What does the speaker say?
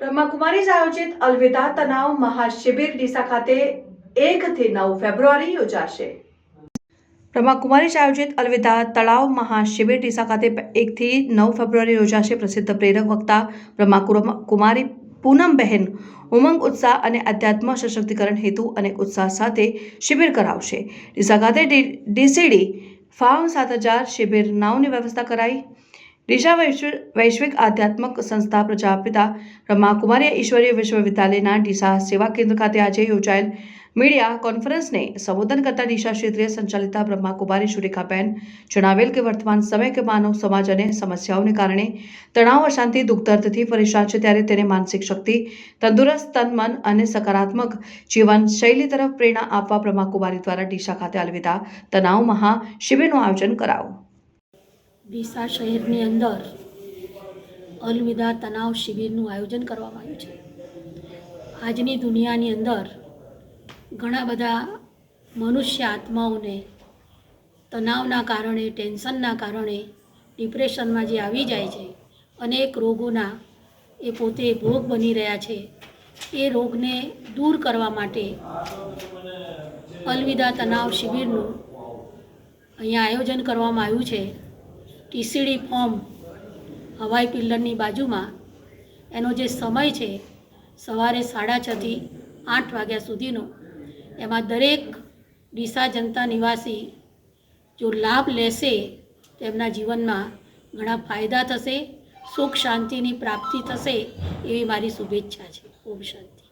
બ્રહ્માકુમારી આયોજિત અલવિદા તનાવ મહાશિબિર ડીસા ખાતે એક થી નવ ફેબ્રુઆરી યોજાશે. બ્રહ્માકુમારી આયોજિત અલવિદા તળાવ મહાશિબિર ડીસા ખાતે એકથી નવ ફેબ્રુઆરી યોજાશે. પ્રસિદ્ધ પ્રેરક વક્તા બ્રહ્મા કુમારી પૂનમબહેન ઉમંગ, ઉત્સાહ અને આધ્યાત્મ સશક્તિકરણ હેતુ અને ઉત્સાહ સાથે શિબિર કરાવશે. ડીસા ખાતે ડીસીડી ફાર્મ સાત હજાર શિબિર નાવની વ્યવસ્થા કરાઈ. વૈશ્વ- વૈશ્વિક આધ્યાત્મક સંસ્થા પ્રજાપિતા બ્રહ્માકુમારી ઈશ્વરીય વિશ્વવિદ્યાલયના ડીસા સેવા કેન્દ્ર ખાતે આજે યોજાયેલ મીડિયા કોન્ફરન્સને સંબોધન કરતા ડીશા ક્ષેત્રીય સંચાલિતા બ્રહ્માકુમારી સુરેખાબેન જણાવેલ કે વર્તમાન સમય કે માનવ સમાજ અને સમસ્યાઓને કારણે તણાવ અશાંતિ દુઃખદર્દથી પરેશાન છે ત્યારે તેને માનસિક શક્તિ તંદુરસ્ત તન મન અને સકારાત્મક જીવન શૈલી તરફ પ્રેરણા આપવા બ્રહ્માકુમારી દ્વારા ડીશા ખાતે અલવિદા તણાવ મહા શિબિરનું આયોજન કરાયું ડીસા શહેરની અંદર અલવિદા તણાવ શિબિરનું આયોજન કરવામાં આવ્યું છે. આજની દુનિયાની અંદર ઘણા બધા મનુષ્ય આત્માઓને તણાવના કારણે, ટેન્શનના કારણે, ડિપ્રેશનમાં જે આવી જાય છે, અનેક રોગોના એ પોતે ભોગ બની રહ્યા છે. એ રોગને દૂર કરવા માટે અલવિદા તણાવ શિબિરનું અહીંયા આયોજન કરવામાં આવ્યું છે. ટીસીડી ફોર્મ હવાઈ પિલ્લરની બાજુમાં. એનો જે સમય છે, સવારે સાડા છથી આઠ વાગ્યા સુધીનો. એમાં દરેક ડીસા જનતા નિવાસી જો લાભ લેશે તેમના જીવનમાં ઘણા ફાયદા થશે, સુખ શાંતિની પ્રાપ્તિ થશે, એવી મારી શુભેચ્છા છે. ઓમ શાંતિ.